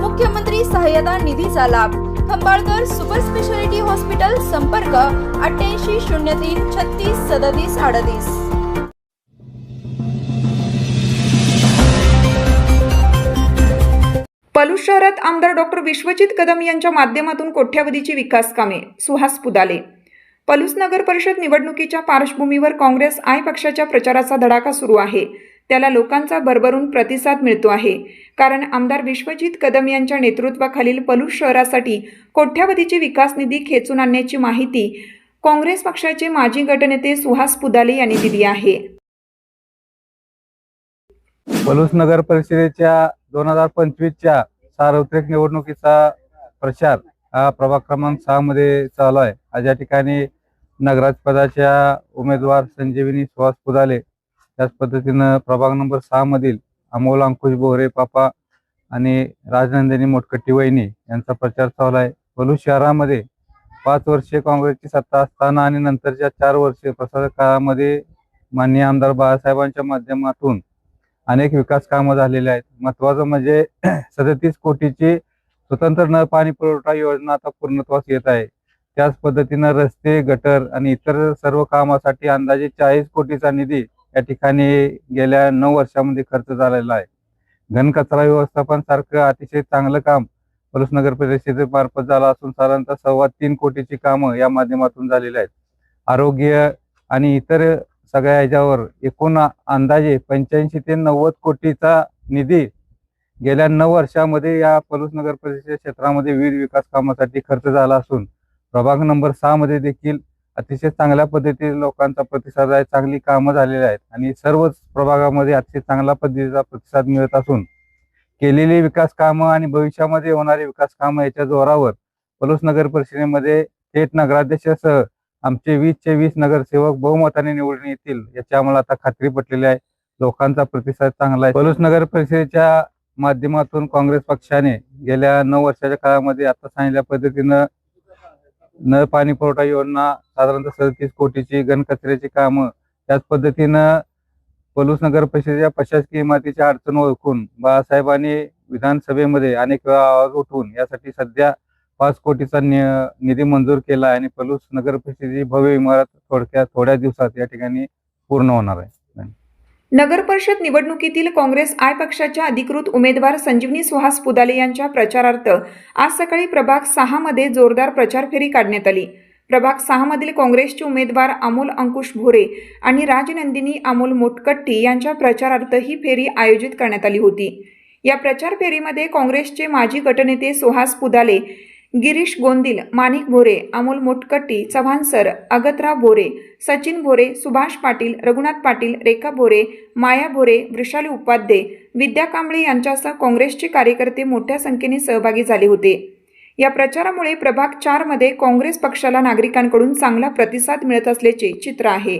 मुख्यमंत्री सहाय्यता निधीचा लाभ. खंबाळकर सुपर स्पेशालिटी हॉस्पिटल संपर्क अठ्ठ्याऐंशी शून्य तीन छत्तीस सदतीस अडतीस. पलूस शहरात आमदार डॉक्टर विश्वजित कदम यांच्या माध्यमातून कोट्यावधीची विकास कामे. सुहास पुदाले. पलूस नगर परिषद निवडणुकीच्या पार्श्वभूमीवर काँग्रेस आय पक्षाच्या प्रचाराचा धडाका सुरू आहे. त्याला लोकांचा भरभरून प्रतिसाद मिळतो आहे. कारण आमदार विश्वजित कदम यांच्या नेतृत्वाखालील पलूस शहरासाठी कोट्यावधीची विकास निधी खेचून आणण्याची माहिती काँग्रेस पक्षाचे माजी गटनेते सुहास पुदाले यांनी दिली आहे. पलूस नगर परिषदेच्या दोन हजार पंचवीसच्या सार्वत्रिक निवडणुकीचा प्रचार हा प्रभाग क्रमांक सहा मध्ये चालू आहे. आज या ठिकाणी नगराज पदाच्या उमेदवार संजीवनी सुहास पुदाले त्याच पद्धतीनं प्रभाग नंबर सहा मधील अमोल अंकुश बोहरे पापा आणि राजनंदिनी मोटकट्टी वहिनी यांचा प्रचार चालू आहे. बलू शहरामध्ये पाच वर्षे काँग्रेसची सत्ता असताना आणि नंतरच्या चार वर्षे प्रसार काळामध्ये माननीय आमदार बाळासाहेबांच्या माध्यमातून अनेक विकास कामं झालेली आहेत. महत्वाचं म्हणजे सदतीस कोटीची स्वतंत्र नळ पाणी पुरवठा योजना आता पूर्णत्वास येत आहे. त्याच पद्धतीनं रस्ते गटर आणि इतर सर्व कामासाठी अंदाजे चाळीस कोटीचा निधी या ठिकाणी गेल्या नऊ वर्षामध्ये खर्च झालेला आहे. घनकचरा व्यवस्थापन सारखं अतिशय चांगलं काम पलूस नगर परिषदेमार्फत झालं असून साधारणतः सव्वा तीन कोटीची कामं या माध्यमातून झालेली आहेत. आरोग्य आणि इतर सगळ्या ह्याच्यावर एकूण अंदाजे पंच्याऐंशी ते नव्वद कोटीचा निधी गेल्या नऊ वर्षामध्ये या पलूस नगर परिषद क्षेत्रामध्ये विविध विकास कामासाठी खर्च झाला असून प्रभाग नंबर सहा मध्ये देखील अतिशय चांगल्या पद्धतीने लोकांचा प्रतिसाद आहे चांगली कामं झालेली आहेत आणि सर्वच प्रभागामध्ये अतिशय चांगल्या पद्धतीचा प्रतिसाद मिळत असून केलेली विकास कामं आणि भविष्यामध्ये होणारी विकास कामं याच्या जोरावर पलूस नगर परिषदेमध्ये थेट नगराध्यक्षासह आमचे वीसचे वीस नगरसेवक बहुमताने निवडून येतील याची आम्हाला आता खात्री पटलेली आहे. लोकांचा प्रतिसाद चांगला आहे. पलूस नगर परिषदेच्या माध्यमातून काँग्रेस पक्षाने गेल्या नऊ वर्षाच्या काळामध्ये आता सांगितल्या पद्धतीनं नळ पाणी पुरवठा योजना साधारणतः सदतीस कोटीची घनकचऱ्याची कामं. त्याच पद्धतीनं पलूस नगर परिषदेच्या प्रशासकीय इमारतीच्या अडचण ओळखून बाळासाहेबांनी विधानसभेमध्ये अनेक वेळा आवाज उठवून यासाठी सध्या पाच कोटीचा नि- निधी मंजूर केला आणि पलूस नगर परिषदेची भव्य इमारत थोडक्या थोड्या दिवसात या ठिकाणी पूर्ण होणार आहे. नगर परिषद निवडणुकीतील काँग्रेस आय पक्षाच्या अधिकृत उमेदवार संजीवनी सुहास पुदाले यांच्या प्रचारार्थ आज सकाळी प्रभाग सहामध्ये जोरदार प्रचार फेरी काढण्यात आली. प्रभाग सहामधील काँग्रेसचे उमेदवार अमोल अंकुश भोरे आणि राजनंदिनी अमोल मोटकट्टी यांच्या प्रचारार्थ ही फेरी आयोजित करण्यात आली होती. या प्रचार फेरीमध्ये काँग्रेसचे माजी गटनेते सुहास पुदाले गिरीश गोंदिल माणिक भोरे अमोल मोटकट्टी चव्हाण सर अगतराव भोरे सचिन भोरे सुभाष पाटील रघुनाथ पाटील रेखा भोरे माया भोरे वृषाली उपाध्ये विद्या कांबळे यांच्यासह काँग्रेसचे कार्यकर्ते मोठ्या संख्येने सहभागी झाले होते. या प्रचारामुळे प्रभाग चारमध्ये काँग्रेस पक्षाला नागरिकांकडून चांगला प्रतिसाद मिळत असल्याचे चित्र आहे.